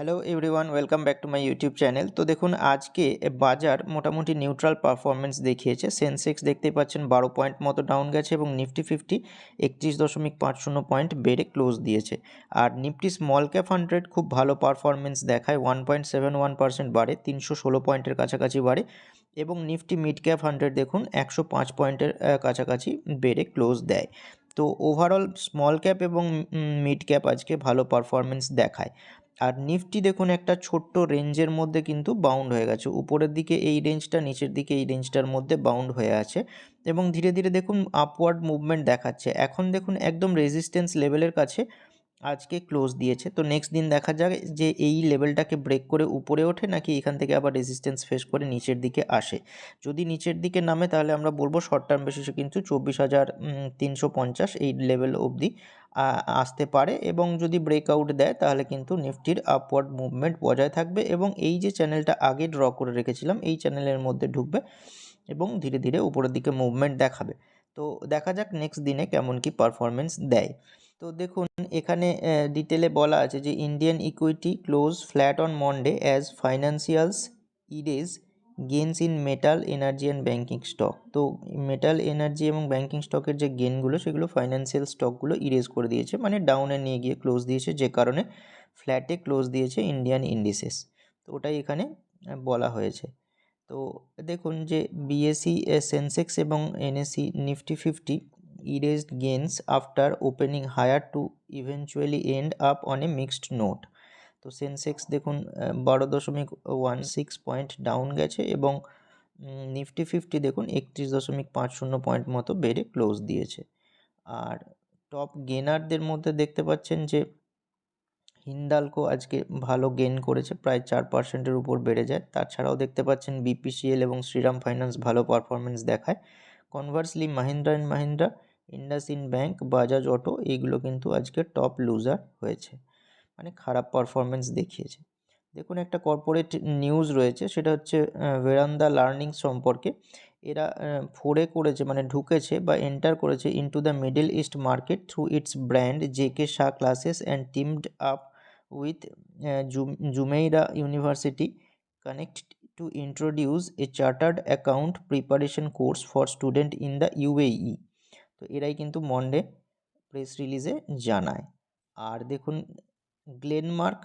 Hello everyone welcome back to my YouTube channel তো দেখুন, আজকে বাজার মোটামুটি নিউট্রাল পারফরমেন্স দেখিয়েছে। সেন্সেক্স দেখতেই পাচ্ছেন, বারো পয়েন্ট মতো ডাউন গেছে এবং নিফটি ফিফটি একত্রিশ দশমিক পাঁচ শূন্য পয়েন্ট বেড়ে ক্লোজ দিয়েছে। আর নিফটি স্মল ক্যাপ হান্ড্রেড খুব ভালো পারফরমেন্স দেখায় one point seven one percent বাড়ে, তিনশো ষোলো পয়েন্টের কাছাকাছি বাড়ে এবং নিফটি মিড ক্যাপ হান্ড্রেড দেখুন, একশো পাঁচ পয়েন্টের কাছাকাছি বেড়ে ক্লোজ দেয়। তো ওভারঅল স্মল ক্যাপ এবং মিড ক্যাপ আজকে ভালো পারফরমেন্স দেখায়। আর নিফটি দেখুন একটা ছোট্ট রেঞ্জের মধ্যে কিন্তু বাউন্ড হয়ে গেছে। উপরের দিকে এই রেঞ্জটা, নিচের দিকে এই রেঞ্জটার মধ্যে বাউন্ড হয়ে আছে এবং ধীরে ধীরে দেখুন আপওয়ার্ড মুভমেন্ট দেখাচ্ছে। এখন দেখুন একদম রেজিস্ট্যান্স লেভেলের কাছে আজকে ক্লোজ দিয়েছে। তো নেক্সট দিন দেখা যাক যে এই লেভেলটাকে ব্রেক করে উপরে ওঠে নাকি এখান থেকে আবার রেজিস্ট্যান্স ফেস করে নিচের দিকে আসে। যদি নিচের দিকে নামে তাহলে আমরা বলব শর্ট টার্ম বেসিসে কিন্তু চব্বিশ হাজার তিনশো পঞ্চাশ এই লেভেল অবধি আসতে পারে এবং যদি ব্রেকআউট দেয় তাহলে কিন্তু নিফটির আপওয়ার্ড মুভমেন্ট বজায় থাকবে এবং এই যে চ্যানেলটা আগে ড্র করে রেখেছিলাম এই চ্যানেলের মধ্যে ঢুকবে এবং ধীরে ধীরে উপরের দিকে মুভমেন্ট দেখাবে। তো দেখা যাক নেক্সট দিনে কেমন কি পারফরমেন্স দেয়। তো দেখুন, এখানে ডিটেলে বলা আছে যে Indian equity close flat on Monday as financials erase gains in metal energy and banking stock তো মেটাল এনার্জি এবং ব্যাঙ্কিং স্টকের যে গেনগুলো সেগুলো ফাইন্যান্সিয়াল স্টকগুলো ইরেজ করে দিয়েছে মানে ডাউনে নিয়ে গিয়ে ক্লোজ দিয়েছে, যে কারণে ফ্ল্যাটে ক্লোজ দিয়েছে ইন্ডিয়ান ইন্ডিসেস তো ওটাই এখানে বলা হয়েছে। তো দেখুন যে বিএসসি সেন্সেক্স এবং NSE Nifty fifty erased gains after opening higher to eventually end up on a mixed note তো সেন্সেক্স দেখুন বারো দশমিক ওয়ান সিক্স পয়েন্ট ডাউন গেছে এবং নিফটি ফিফটি দেখুন একত্রিশ দশমিক পাঁচ শূন্য পয়েন্ট মতো বেড়ে ক্লোজ দিয়েছে। আর টপ গেনারদের মধ্যে দেখতে পাচ্ছেন যে, হিন্দালকো আজকে ভালো গেন করেছে, প্রায় চার পার্সেন্টের উপর বেড়ে যায়। তাছাড়াও দেখতে পাচ্ছেন বিপিসিএল এবং শ্রীরাম ফাইন্যান্স ভালো পারফরমেন্স দেখায়। Conversely Mahindra and Mahindra IndusInd bank Bajaj auto এইগুলো কিন্তু আজকে টপ লুজার হয়েছে। মানে খারাপ পারফরমেন্স দেখিয়েছে। দেখুন একটা কর্পোরেট নিউজ রয়েছে, সেটা হচ্ছে ভেরান্দা লার্নিং সম্পর্কে। এরা ফোরে করেছে মানে ঢুকেছে বা এন্টার করেছে into the Middle East market through its brand J K Shah classes and teamed up with Jumeirah university connect to introduce a chartered account preparation course for student in the UAE তো এরাই কিন্তু Monday press রিলিজে জানায়। আর দেখুন গ্লেনমার্ক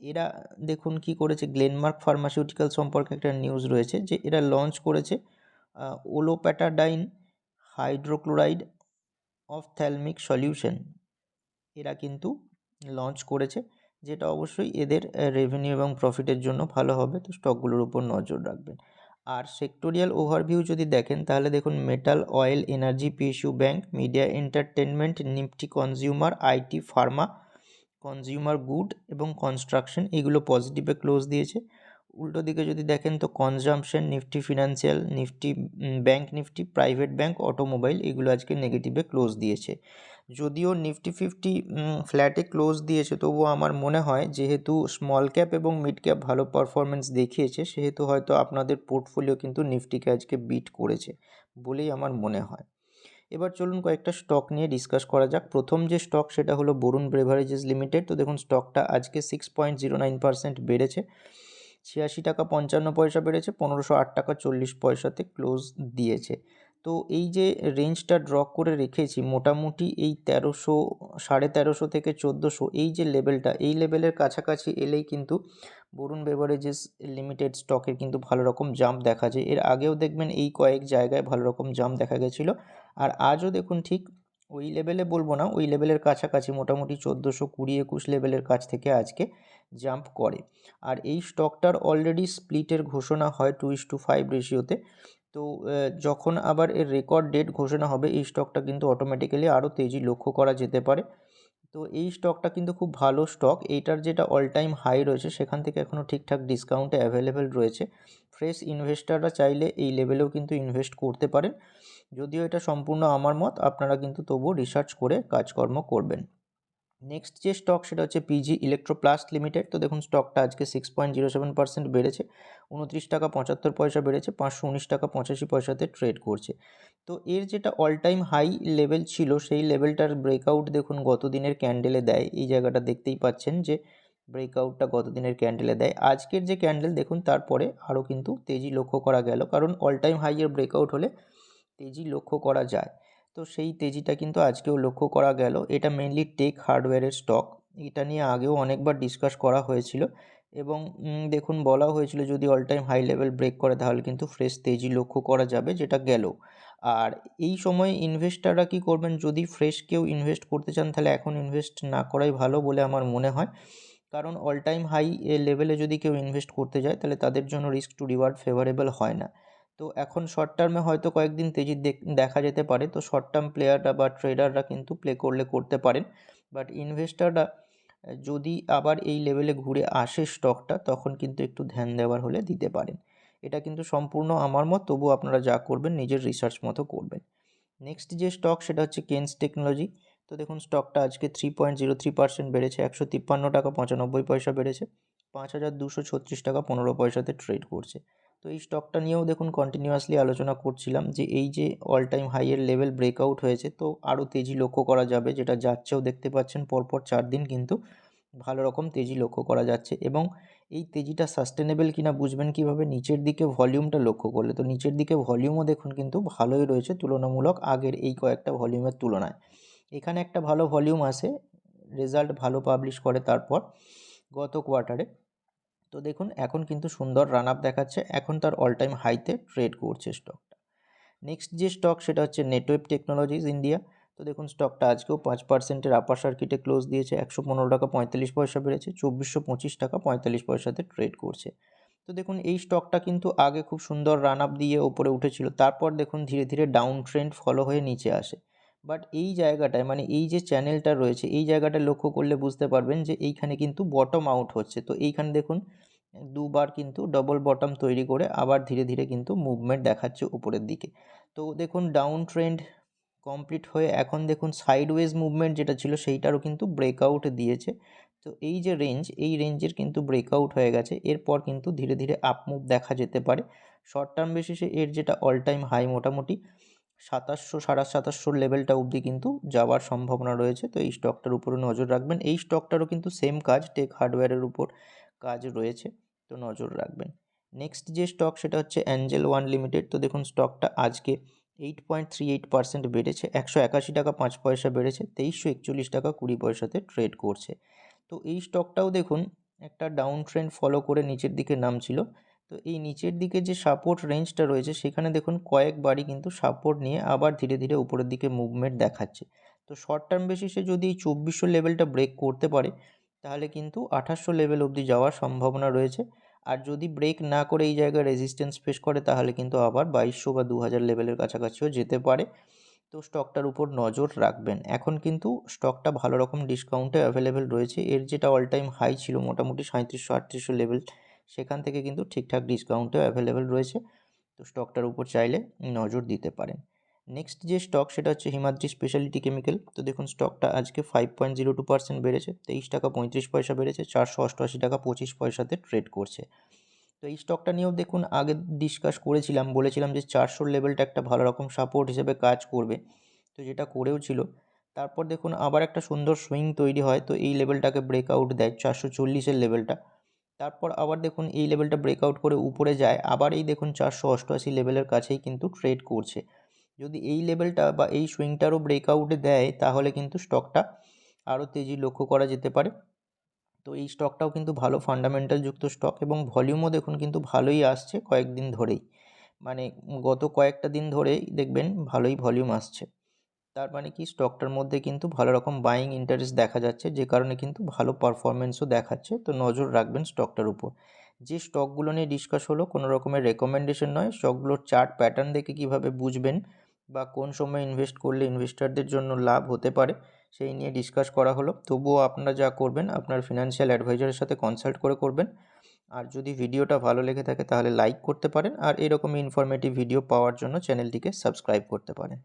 এরা দেখুন কি করেছে? Glenmark pharmaceutical সম্পর্কে একটা নিউজ রয়েছে যে এরা লঞ্চ করেছে olopatadine hydrochloride ophthalmic solution এরা কিন্তু লঞ্চ করেছে, যেটা অবশ্যই এদের রেভিনিউ এবং প্রফিটের জন্য ভালো হবে। তো স্টকগুলোর উপর নজর রাখবেন। আর সেক্টোরিয়াল ওভারভিউ যদি দেখেন, তাহলে দেখুন metal oil energy PSU bank media entertainment Nifty consumer IT pharma consumer good এবং কনস্ট্রাকশন এগুলো পজিটিভে ক্লোজ দিয়েছে। উল্টো দিকে যদি দেখেন তো consumption Nifty financial Nifty bank Nifty private bank automobile এগুলো আজকে নেগেটিভে ক্লোজ দিয়েছে। যদিও নিফটি ফিফটি ফ্ল্যাটে ক্লোজ দিয়েছে, তবুও আমার মনে হয় যেহেতু স্মল ক্যাপ এবং মিড ক্যাপ ভালো পারফরমেন্স দেখিয়েছে, সেহেতু হয়তো আপনাদের পোর্টফোলিও কিন্তু নিফটিকে আজকে বিট করেছে বলেই আমার মনে হয়। এবার চলুন কয়েকটা স্টক নিয়ে ডিসকাস করা যাক। প্রথম যে স্টক সেটা হলো বরুণ ব্রেভারেজেস লিমিটেড তো দেখুন স্টকটা আজকে six point zero nine percent বেড়েছে। ছিয়াশি টাকা পঞ্চান্ন পয়সা বেড়েছে, পনেরোশো আট টাকা চল্লিশ পয়সাতে ক্লোজ দিয়েছে। তো এই যে রেঞ্জটা ড্র করে রেখেছি, মোটামুটি এই তেরোশো, সাড়ে তেরোশো থেকে চোদ্দোশো, এই যে লেভেলটা এই লেভেলের কাছাকাছি এলেই কিন্তু বরুণ বেভারেজেস লিমিটেড স্টকের কিন্তু ভালো রকম জাম্প দেখা যায়। এর আগেও দেখবেন এই কয়েক জায়গায় ভালো রকম জাম্প দেখা গেছিল। আর আজও দেখুন ঠিক ওই লেভেলে বলব না, ওই লেভেলের কাছাকাছি মোটামুটি চোদ্দোশো কুড়ি একুশ লেভেলের কাছ থেকে আজকে জাম্প করে। আর এই স্টকটার অলরেডি স্প্লিটের ঘোষণা হয় টু ইস টু ফাইভ রেশিওতে তো। যখন আবার এর রেকর্ড ডেট ঘোষণা হবে, এই স্টকটা কিন্তু অটোমেটিক্যালি আরও তেজি লক্ষ্য করা যেতে পারে। তো, এই স্টকটা কিন্তু খুব ভালো স্টক এইটার যেটা অল টাইম হাই রয়েছে, সেখান থেকে এখনও ঠিকঠাক ডিসকাউন্টে অ্যাভেলেবেল রয়েছে। ফ্রেশ ইনভেস্টাররা চাইলে এই লেভেলেও কিন্তু ইনভেস্ট করতে পারেন। যদিও এটা সম্পূর্ণ আমার মত, আপনারা কিন্তু তবুও রিসার্চ করে কাজকর্ম করবেন। নেক্সট যে স্টক সেটা হচ্ছে পিজি ইলেকট্রোপ্লাস্ট লিমিটেড তো দেখুন স্টকটা আজকে six point zero seven percent বেড়েছে, উনত্রিশ টাকা পঁচাত্তর পয়সা বেড়েছে, পাঁচশো উনিশ টাকা পঁচাশি পয়সাতে ট্রেড করছে। তো এর যেটা অল টাইম হাই লেভেল ছিল, সেই লেভেলটার ব্রেকআউট দেখুন গত দিনের ক্যান্ডেলে দেয়। এই জায়গাটা দেখতেই পাচ্ছেন যে ব্রেকআউটটা গত দিনের ক্যান্ডেলে দেয়। আজকের যে ক্যান্ডেল দেখুন, তারপরে আরও কিন্তু তেজি লক্ষ্য করা গেল। কারণ অল টাইম হাইয়ের ব্রেকআউট হলে তেজি লক্ষ্য করা যায়। তো সেই তেজিটা কিন্তু আজকেও লক্ষ্য করা গেল। এটা মেনলি টেক হার্ডওয়্যারের স্টক এটা নিয়ে আগেও অনেকবার ডিসকাস করা হয়েছিল এবং দেখুন, বলা হয়েছিল যদি all time high level break করে তাহলে কিন্তু ফ্রেশ তেজি লক্ষ্য করা যাবে, যেটা গেল। আর এই সময় ইনভেস্টাররা কি করবেন? যদি ফ্রেশ কেউ ইনভেস্ট করতে চান তাহলে এখন ইনভেস্ট না করাই ভালো বলে আমার মনে হয়। কারণ অল টাইম হাই লেভেলে যদি কেউ ইনভেস্ট করতে যায় তাহলে তাদের জন্য রিস্ক টু রিওয়ার্ড ফেভারেবল হয় না। তো এখন শর্ট টার্মে হয়তো কয়েকদিন তেজি দেখা যেতে পারে। তো শর্ট টার্ম প্লেয়াররা বা ট্রেডাররা কিন্তু প্লে করলে করতে পারেন। বাট ইনভেস্টাররা যদি আবার এই লেভেলে ঘুরে আসে স্টকটা তখন কিন্তু একটু ধ্যান দেওয়ার হলে দিতে পারেন। এটা কিন্তু সম্পূর্ণ আমার মত তবু আপনারা যা করবেন, নিজের রিসার্চ মতো করবেন। নেক্সট যে স্টক সেটা হচ্ছে কেন্স টেকনোলজি তো দেখুন স্টকটা আজকে three point zero three percent বেড়েছে, একশো তিপ্পান্ন টাকা পঁচানব্বই পয়সা বেড়েছে। পাঁচ হাজার দুশো ছত্রিশ টাকা পনেরো পয়সাতে ট্রেড করছে। তো এই স্টকটা নিয়েও দেখুন কন্টিনিউয়াসলি আলোচনা করছিলাম যে এই যে অল টাইম হাইয়ের লেভেল ব্রেকআউট হয়েছে, তো আরও তেজি লক্ষ্য করা যাবে, যেটা যাচ্ছেও দেখতে পাচ্ছেন পরপর চার দিন কিন্তু ভালো রকম তেজি লক্ষ্য করা যাচ্ছে এবং এই তেজিটা সাস্টেনেবল কিনা বুঝবেন কীভাবে, নিচের দিকে ভলিউমটা লক্ষ্য করলে। তো নিচের দিকে ভলিউমও দেখুন কিন্তু ভালোই রয়েছে তুলনামূলক আগের এই কয়েকটা ভলিউমের তুলনায়। এখানে একটা ভালো ভলিউম আসে রেজাল্ট ভালো পাবলিশ করে তারপর গত কোয়ার্টারে তো দেখুন, এখন কিন্তু সুন্দর রান আপ দেখাচ্ছে। এখন তার অল টাইম হাইতে ট্রেড করছে স্টকটা নেক্সট যে স্টক সেটা হচ্ছে নেটওয়েব টেকনোলজিস ইন্ডিয়া তো দেখুন স্টকটা আজকেও পাঁচ পার্সেন্টের আপার সার্কিটে ক্লোজ দিয়েছে। একশো পনেরো টাকা পঁয়তাল্লিশ পয়সা বেড়েছে। চব্বিশশো পঁচিশ টাকা পঁয়তাল্লিশ পয়সাতে ট্রেড করছে। তো দেখুন, এই স্টকটা কিন্তু আগে খুব সুন্দর রান আপ দিয়ে ওপরে উঠেছিল। তারপর দেখুন, ধীরে ধীরে ডাউন ট্রেন্ড ফলো হয়ে নিচে আসে। বাট এই জায়গাটায় মানে এই যে চ্যানেলটা রয়েছে, এই জায়গাটা লক্ষ্য করলে বুঝতে পারবেন যে এইখানে কিন্তু বটম আউট হচ্ছে। তো এইখানে দেখুন, দুবার কিন্তু ডবল বটম তৈরি করে আবার ধীরে ধীরে কিন্তু মুভমেন্ট দেখাচ্ছে উপরের দিকে। তো দেখুন ডাউন ট্রেন্ড কমপ্লিট হয়ে এখন দেখুন সাইডওয়েজ মুভমেন্ট যেটা ছিল সেইটারও কিন্তু ব্রেকআউট দিয়েছে। তো এই যে রেঞ্জ এই রেঞ্জের কিন্তু ব্রেকআউট হয়ে গেছে। এরপর কিন্তু ধীরে ধীরে আপ মুভ দেখা যেতে পারে। শর্ট টার্ম বেসিসে এর যেটা অল টাইম হাই মোটামুটি সাতাশশো, সাড়ে সাতাশশোর লেভেলটা অবধি কিন্তু যাওয়ার সম্ভাবনা রয়েছে। তো এই স্টকটার উপরে নজর রাখবেন। এই স্টকটারও কিন্তু সেম কাজ টেক হার্ডওয়্যারের উপর কাজ রয়েছে। তো নজর রাখবেন। নেক্সট যে স্টক সেটা হচ্ছে অ্যাঞ্জেল ওয়ান লিমিটেড তো দেখুন স্টকটা আজকে eight point three eight percent বেড়েছে। একশো একাশি টাকা পাঁচ পয়সা বেড়েছে। তেইশশো একচল্লিশ টাকা কুড়ি পয়সাতে ট্রেড করছে। তো এই স্টকটাও দেখুন, একটা ডাউন ট্রেন্ড ফলো করে নিচের দিকে নামছিল। তো এই নিচের দিকে যে সাপোর্ট রেঞ্জটা রয়েছে, সেখানে দেখুন কয়েকবারই কিন্তু সাপোর্ট নিয়ে আবার ধীরে ধীরে উপরের দিকে মুভমেন্ট দেখাচ্ছে। তো শর্ট টার্ম বেসিসে যদি এই চব্বিশশো লেভেলটা ব্রেক করতে পারে, তাহলে কিন্তু আঠাশশো লেভেল অবধি যাওয়ার সম্ভাবনা রয়েছে। আর যদি ব্রেক না করে এই জায়গায় রেজিস্ট্যান্স ফেস করে, তাহলে কিন্তু আবার বাইশশো বা দু হাজার লেভেলের কাছাকাছিও যেতে পারে। তো স্টকটার উপর নজর রাখবেন। এখন কিন্তু স্টকটা ভালো রকম ডিসকাউন্টে অ্যাভেলেবেল রয়েছে। এর যেটা অল টাইম হাই ছিল, মোটামুটি সাঁত্রিশশো আটত্রিশশো লেভেল সেখান থেকে কিন্তু ঠিকঠাক ডিসকাউন্টেও অ্যাভেলেবেল রয়েছে। তো স্টকটার উপর চাইলে নজর দিতে পারেন। নেক্সট যে স্টক সেটা হচ্ছে হিমাদ্রি স্পেশালিটি কেমিক্যাল তো দেখুন স্টকটা আজকে five point zero two percent বেড়েছে, তেইশ টাকা পঁয়ত্রিশ পয়সা বেড়েছে, চারশো অষ্টআশি টাকা পঁচিশ পয়সাতে ট্রেড করছে। তো এই স্টকটা নিয়েও দেখুন, আগে ডিসকাস করেছিলাম, বলেছিলাম যে চারশোর লেভেলটা একটা ভালো রকম সাপোর্ট হিসেবে কাজ করবে। তো যেটা করেও ছিল। তারপর দেখুন, আবার একটা সুন্দর সুইং তৈরি হয়, তো এই লেভেলটাকে ব্রেকআউট দেয়, চারশো চল্লিশের লেভেলটা তারপর আবার দেখুন এই লেভেলটা ব্রেকআউট করে উপরে যায়, আবার এই দেখুন চারশো অষ্টআশি লেভেলের কাছেই কিন্তু ট্রেড করছে। যদি এই লেভেলটা বা এই সুইংটারও ব্রেকআউটে দেয়, তাহলে কিন্তু স্টকটা আরও তেজি লক্ষ্য করা যেতে পারে। তো এই স্টকটাও কিন্তু ভালো ফান্ডামেন্টাল যুক্ত স্টক এবং ভলিউমও দেখুন কিন্তু ভালোই আসছে কয়েকদিন ধরেই। মানে গত কয়েকটা দিন ধরেই দেখবেন ভালোই ভলিউম আসছে। তার মানে কি? স্টকটার মধ্যে কিন্তু ভালো রকম বাইং ইন্টারেস্ট দেখা যাচ্ছে, যে কারণে কিন্তু ভালো পারফরমেন্সও দেখাচ্ছে। তো নজর রাখবেন স্টকটার উপর। যে স্টকগুলো নিয়ে ডিসকাস হলো, কোনো রকমের রেকমেন্ডেশন নয়। স্টকগুলোর চার্ট প্যাটার্ন দেখে কীভাবে বুঝবেন বা কোন সময় ইনভেস্ট করলে ইনভেস্টারদের জন্য লাভ হতে পারে, সেই নিয়ে ডিসকাস করা হলো। তবুও আপনারা যা করবেন, আপনার ফিনান্সিয়াল অ্যাডভাইজারের সাথে কনসাল্ট করে করবেন। আর যদি ভিডিওটা ভালো লেগে থাকে, তাহলে লাইক করতে পারেন। আর এরকমই ইনফরমেটিভ ভিডিও পাওয়ার জন্য চ্যানেলটিকে সাবস্ক্রাইব করতে পারেন।